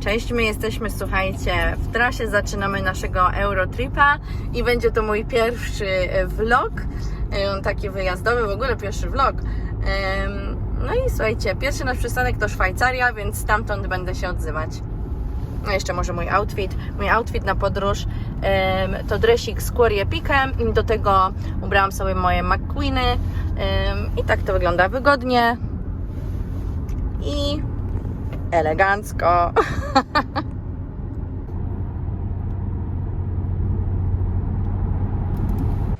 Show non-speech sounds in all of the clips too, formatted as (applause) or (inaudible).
Cześć, my jesteśmy, słuchajcie, w trasie, zaczynamy naszego Eurotripa i będzie to mój pierwszy e, vlog, e, taki wyjazdowy, w ogóle pierwszy vlog. No i słuchajcie, pierwszy nasz przystanek to Szwajcaria, więc stamtąd będę się odzywać. No jeszcze może mój outfit. Mój outfit na podróż to dresik z Quarry Epicem i do tego ubrałam sobie moje McQueeny i tak to wygląda wygodnie i elegancko. (laughs)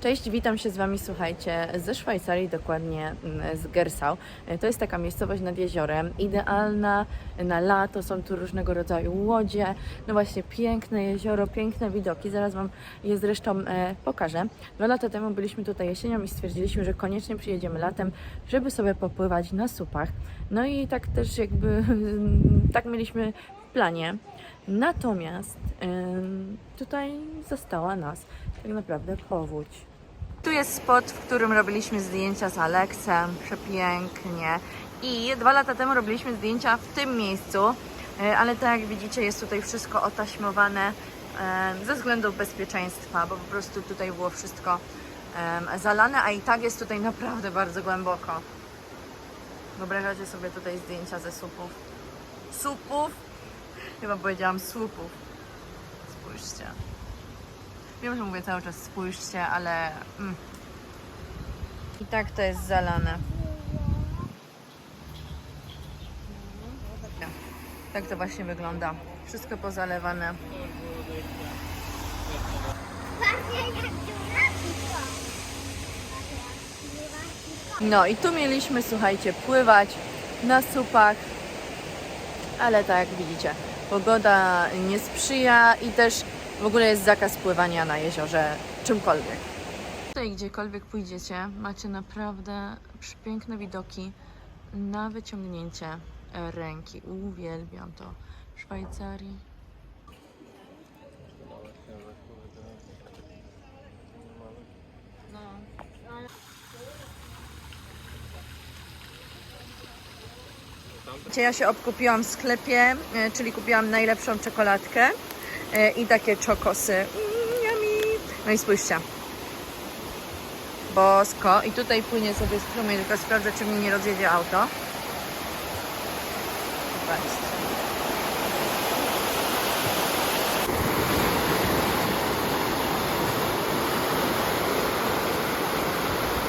Cześć, witam się z Wami, słuchajcie, ze Szwajcarii, dokładnie mm, z Gersau. E, To jest taka miejscowość nad jeziorem, idealna na lato, są tu różnego rodzaju łodzie, no właśnie piękne jezioro, piękne widoki, zaraz Wam je zresztą e, pokażę. Dwa lata temu byliśmy tutaj jesienią i stwierdziliśmy, że koniecznie przyjedziemy latem, żeby sobie popływać na supach. No i tak też jakby, (laughs) tak mieliśmy w planie. Natomiast tutaj została nas tak naprawdę powódź. Tu jest spot, w którym robiliśmy zdjęcia z Aleksem, przepięknie. I dwa lata temu robiliśmy zdjęcia w tym miejscu, e, ale tak jak widzicie jest tutaj wszystko otaśmowane e, ze względów bezpieczeństwa, bo po prostu tutaj było wszystko zalane, a i tak jest tutaj naprawdę bardzo głęboko. Wyobrażacie sobie tutaj zdjęcia ze słupów. Słupów? Chyba powiedziałam słupów. Spójrzcie. Wiem, że mówię cały czas spójrzcie, ale... Mm. I tak to jest zalane. Tak to właśnie wygląda. Wszystko pozalewane. No i tu mieliśmy, słuchajcie, pływać na supach, ale tak jak widzicie, pogoda nie sprzyja i też w ogóle jest zakaz pływania na jeziorze czymkolwiek. Tutaj gdziekolwiek pójdziecie, macie naprawdę przepiękne widoki na wyciągnięcie ręki. Uwielbiam to w Szwajcarii. Ja się obkupiłam w sklepie, e, czyli kupiłam najlepszą czekoladkę i takie czokosy. Mm, yummy. No i spójrzcie. Bosko. I tutaj płynie sobie strumień, tylko sprawdzę, czy mi nie rozjedzie auto.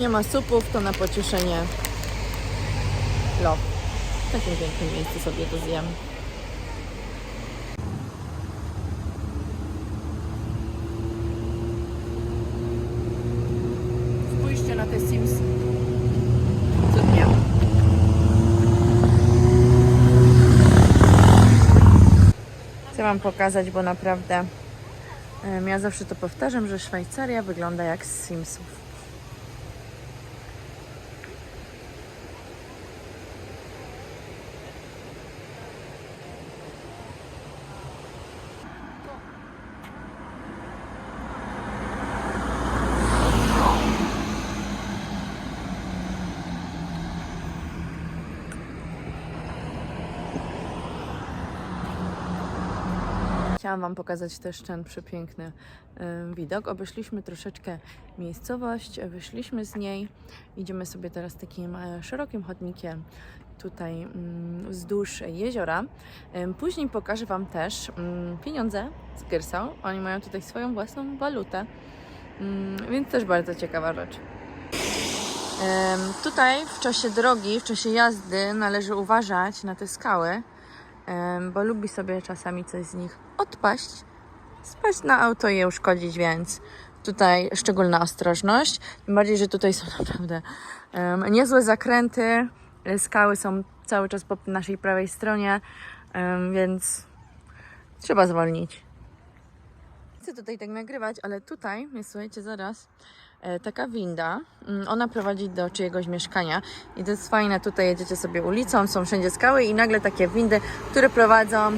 Nie ma supów, to na pocieszenie love. W takim pięknym miejscu sobie to zjem. Te Sims. Cudnie. Chcę Wam pokazać, bo naprawdę ja zawsze to powtarzam, że Szwajcaria wygląda jak z Simsów. Chciałam Wam pokazać też ten przepiękny widok. Obeszliśmy troszeczkę miejscowość, wyszliśmy z niej. Idziemy sobie teraz takim e, szerokim chodnikiem tutaj mm, wzdłuż jeziora. Później pokażę Wam też mm, pieniądze z Gersau. Oni mają tutaj swoją własną walutę, Mm, więc też bardzo ciekawa rzecz. Tutaj w czasie drogi, w czasie jazdy należy uważać na te skały, bo lubi sobie czasami coś z nich odpaść, spaść na auto i je uszkodzić, więc tutaj szczególna ostrożność. Tym bardziej, że tutaj są (laughs) naprawdę em, niezłe zakręty. Skały są cały czas po naszej prawej stronie, em, więc trzeba zwolnić. Chcę tutaj tak nagrywać, ale tutaj słuchajcie, zaraz taka winda. Mm, Ona prowadzi do czyjegoś mieszkania i to jest fajne. Tutaj jedziecie sobie ulicą, są wszędzie skały i nagle takie windy, które prowadzą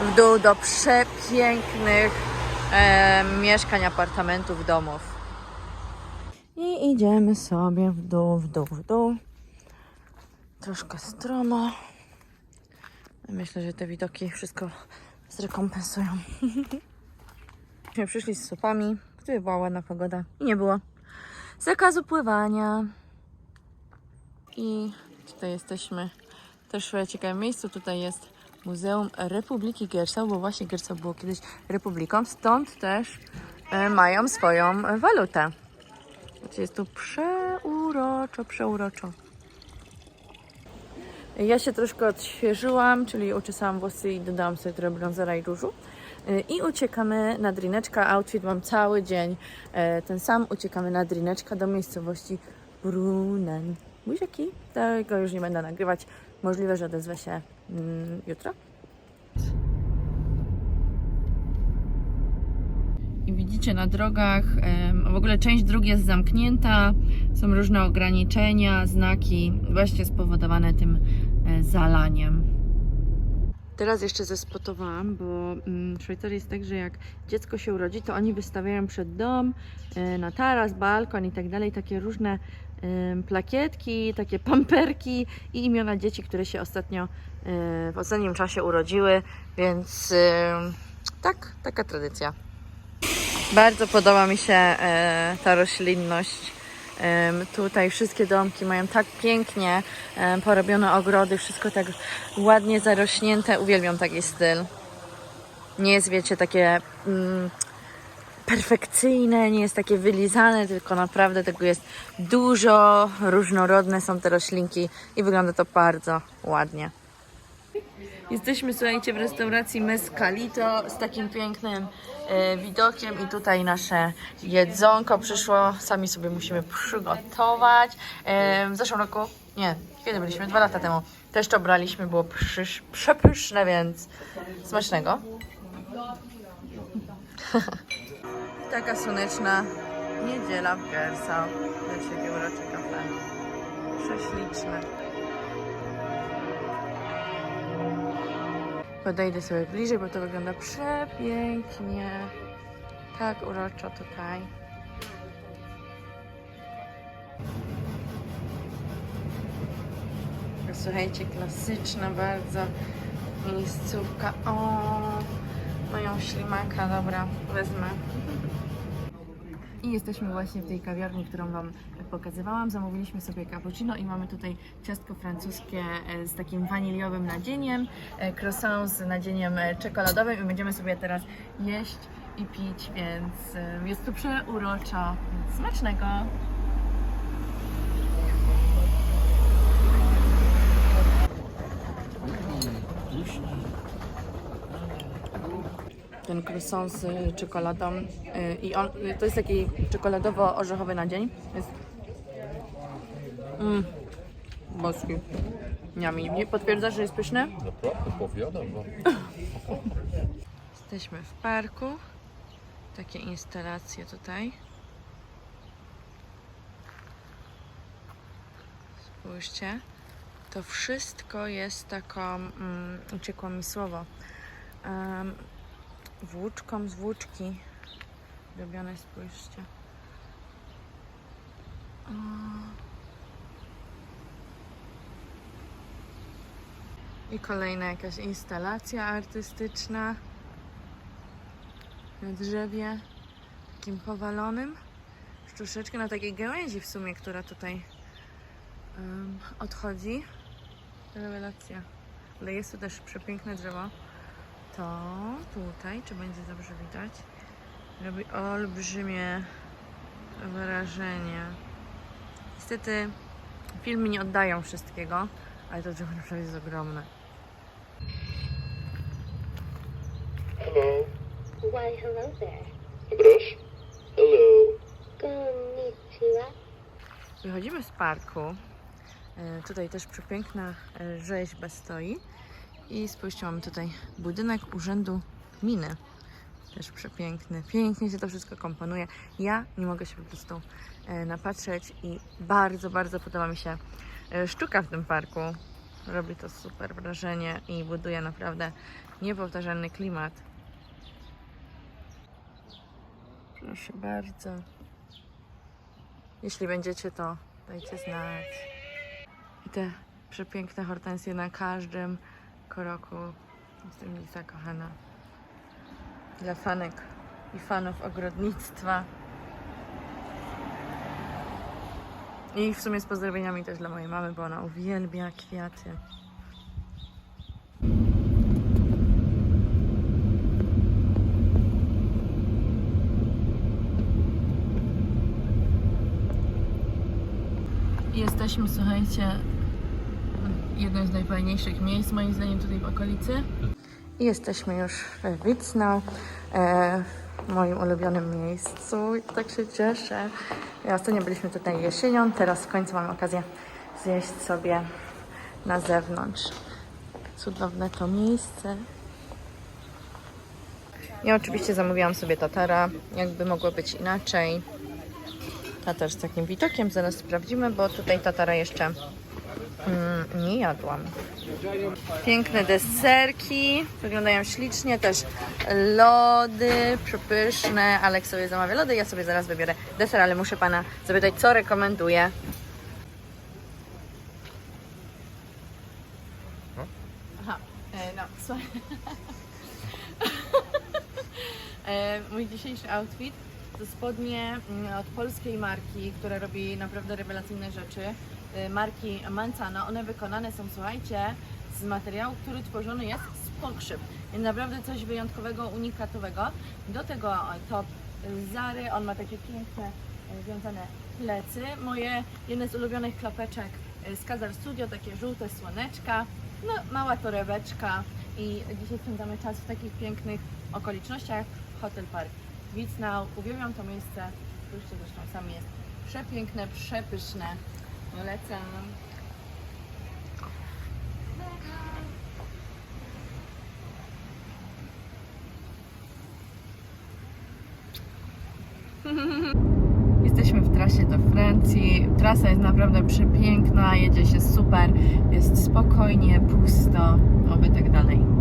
w dół do przepięknych e, mieszkań, apartamentów, domów. I idziemy sobie w dół, w dół, w dół. Troszkę stromo. Myślę, że te widoki wszystko zrekompensują. (laughs) Przyszli z supami, gdyby była ładna pogoda i nie było zakazu pływania. I tutaj jesteśmy też w ciekawym miejscu. Tutaj jest Muzeum Republiki Gersau, bo właśnie Gersau było kiedyś republiką, stąd też e, mają swoją walutę. Znaczy jest tu przeuroczo, przeuroczo. Ja się troszkę odświeżyłam, czyli uczesałam włosy i dodałam sobie trochę bronzera i różu. Y, I uciekamy na drineczka. Outfit mam cały dzień e, ten sam. Uciekamy na drineczka do miejscowości Brunen. Buziaki, tego już nie będę nagrywać. Możliwe, że odezwę się mm, jutro. I widzicie na drogach, w ogóle część dróg jest zamknięta, są różne ograniczenia, znaki, właśnie spowodowane tym e, zalaniem. Teraz jeszcze zespotowałam, bo mm, w Szwajcarii jest tak, że jak dziecko się urodzi, to oni wystawiają przed dom, e, na taras, balkon i tak dalej, takie różne plakietki, takie pamperki i imiona dzieci, które się ostatnio e, w ostatnim czasie urodziły, więc tak, taka tradycja. Bardzo podoba mi się e, ta roślinność. Tutaj wszystkie domki mają tak pięknie porobione ogrody, wszystko tak ładnie zarośnięte. Uwielbiam taki styl. Nie jest, wiecie, takie mm, perfekcyjne, nie jest takie wylizane, tylko naprawdę tego jest dużo, różnorodne są te roślinki i wygląda to bardzo ładnie. Jesteśmy, słuchajcie, w restauracji Mescalito z takim pięknym e, widokiem i tutaj nasze jedzonko przyszło. Sami sobie musimy przygotować. E, w zeszłym roku, nie, kiedy byliśmy? Dwa lata temu. Też to braliśmy, było przysz, przepyszne, więc smacznego. (laughs) Taka słoneczna niedziela w Gersau. Wiecie, jakie urocze kafe. Prześliczne. Podejdę sobie bliżej, bo to wygląda przepięknie. Tak uroczo tutaj. Słuchajcie, klasyczna bardzo miejscówka. O, moją ślimaka, dobra, wezmę. I jesteśmy właśnie w tej kawiarni, którą Wam pokazywałam. Zamówiliśmy sobie cappuccino i mamy tutaj ciastko francuskie e, z takim waniliowym nadzieniem, e, croissant z nadzieniem e, czekoladowym i będziemy sobie teraz jeść i pić, więc jest tu przeuroczo. Smacznego! ten croissant z czekoladą i on, to jest taki czekoladowo-orzechowy nadzień. Jest mm, boski. Niami. Nie potwierdzasz, że jest pyszny? Naprawdę, powiadam wam. (laughs) Jesteśmy w parku. Takie instalacje tutaj. Spójrzcie. To wszystko jest taką, mm, uciekło mi słowo, em, włóczką z włóczki robione, spójrzcie. I kolejna jakaś instalacja artystyczna na drzewie takim powalonym. Troszeczkę na takiej gałęzi w sumie, która tutaj em, odchodzi. Rewelacja. Ale jest tu też przepiękne drzewo. To tutaj, czy będzie dobrze widać, robi olbrzymie wrażenie. Niestety filmy nie oddają wszystkiego, ale to drzewo naprawdę jest ogromne. Hello. Why, hello there. Proszę. Hello. Konnichiwa. Wychodzimy z parku. E, Tutaj też przepiękna e, rzeźba stoi. I spójrzcie, mamy tutaj budynek Urzędu Gminy. Też przepiękny. Pięknie się to wszystko komponuje. Ja nie mogę się po prostu e, napatrzeć i bardzo, bardzo podoba mi się sztuka w tym parku. Robi to super wrażenie i buduje naprawdę niepowtarzalny klimat. Proszę bardzo. Jeśli będziecie, to dajcie znać. I te przepiękne hortensje na każdym co roku. Jestem mi zakochana. Dla fanek i fanów ogrodnictwa. I w sumie z pozdrowieniami też dla mojej mamy, bo ona uwielbia kwiaty. Jesteśmy, słuchajcie, jednym z najfajniejszych miejsc, moim zdaniem, tutaj w okolicy. Jesteśmy już w Wicno, e, moim ulubionym miejscu. I tak się cieszę. Ja ostatnio byliśmy tutaj jesienią, teraz w końcu mamy okazję zjeść sobie na zewnątrz. Cudowne to miejsce. Ja oczywiście zamówiłam sobie tatara, jakby mogło być inaczej. Tatar z takim widokiem, zaraz sprawdzimy, bo tutaj tatara jeszcze mm, nie jadłam. Piękne deserki, wyglądają ślicznie, też lody przepyszne. Alek sobie zamawia lody, ja sobie zaraz wybiorę deser, ale muszę Pana zapytać, co rekomenduje. Aha, e, no, słuchaj. (laughs) E, Mój dzisiejszy outfit to spodnie mm, od polskiej marki, która robi naprawdę rewelacyjne rzeczy. E, Marki Manzano. One wykonane są, słuchajcie, z materiału, który tworzony jest z pokrzyw. Więc naprawdę coś wyjątkowego, unikatowego. Do tego e, top Zary. On ma takie piękne, e, związane plecy. Moje jedne z ulubionych klapeczek e, z Kazar Studio, takie żółte słoneczka. No, mała torebeczka i dzisiaj spędzamy czas w takich pięknych okolicznościach. Hotel Park Wicnał. Uwielbiam to miejsce. Spójrzcie, zresztą sam jest przepiękne, przepyszne. No lecę. (laughs) Jesteśmy w trasie do Francji. Trasa jest naprawdę przepiękna, jedzie się super, jest spokojnie, pusto, oby tak dalej.